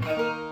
Música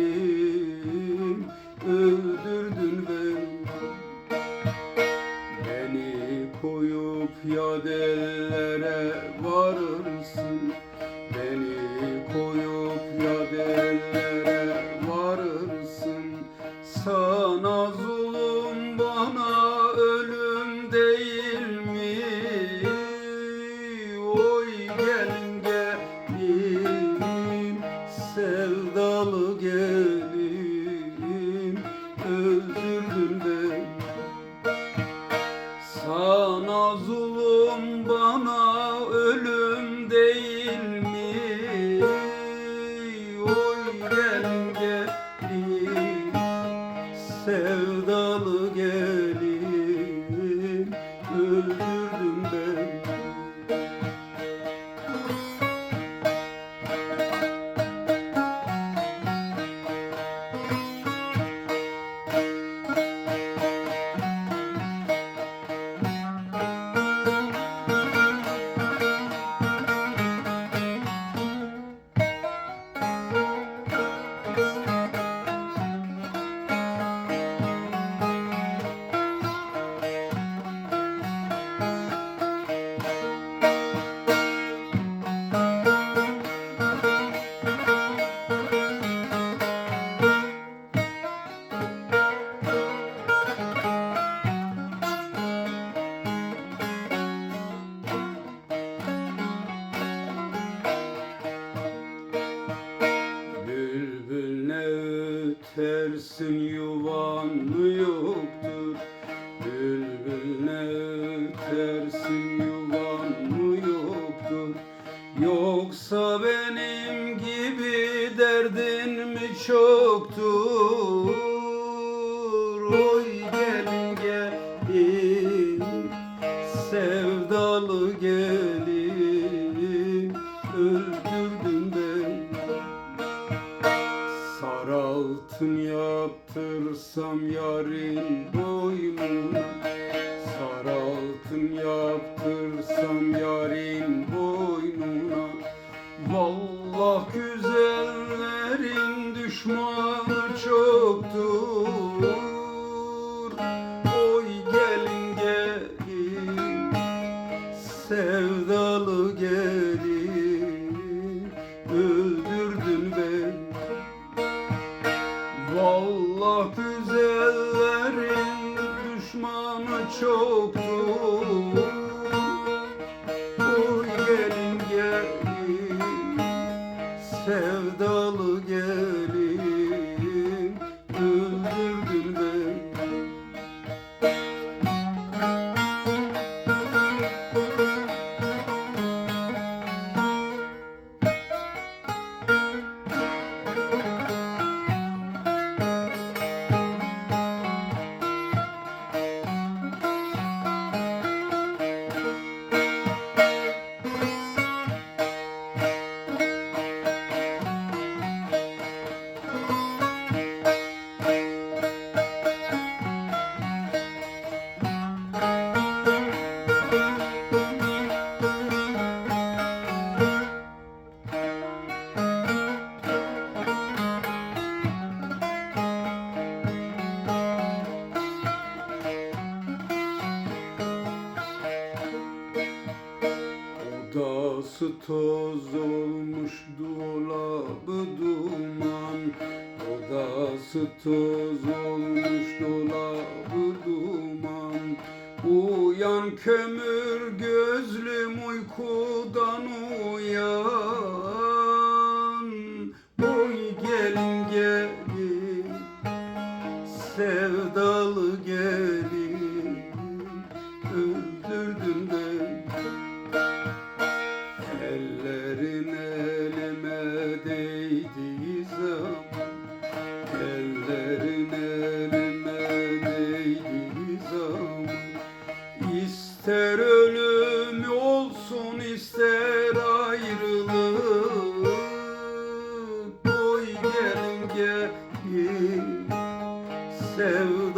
Beni koyup ya varırsın. Sana zulüm bana ölüm değil mi? Oy gelin gelin sevdalı gelin. Öldürdün beni. Sana zulüm bana sevdalı gelin ötersin yuvan yoktur Bülbül ne ötersin yuvan yoktur. Yoksa benim gibi derdin mi çoktur? Oy altın yaptırsam yarın boynuna Sarı altın yaptırsam yarın boynuna. Vallah güzellerin düşmanı çoktur Yuvası toz olmuş dolabı duman. Odası toz olmuş dolabı duman. Uyan kömür göz sevdim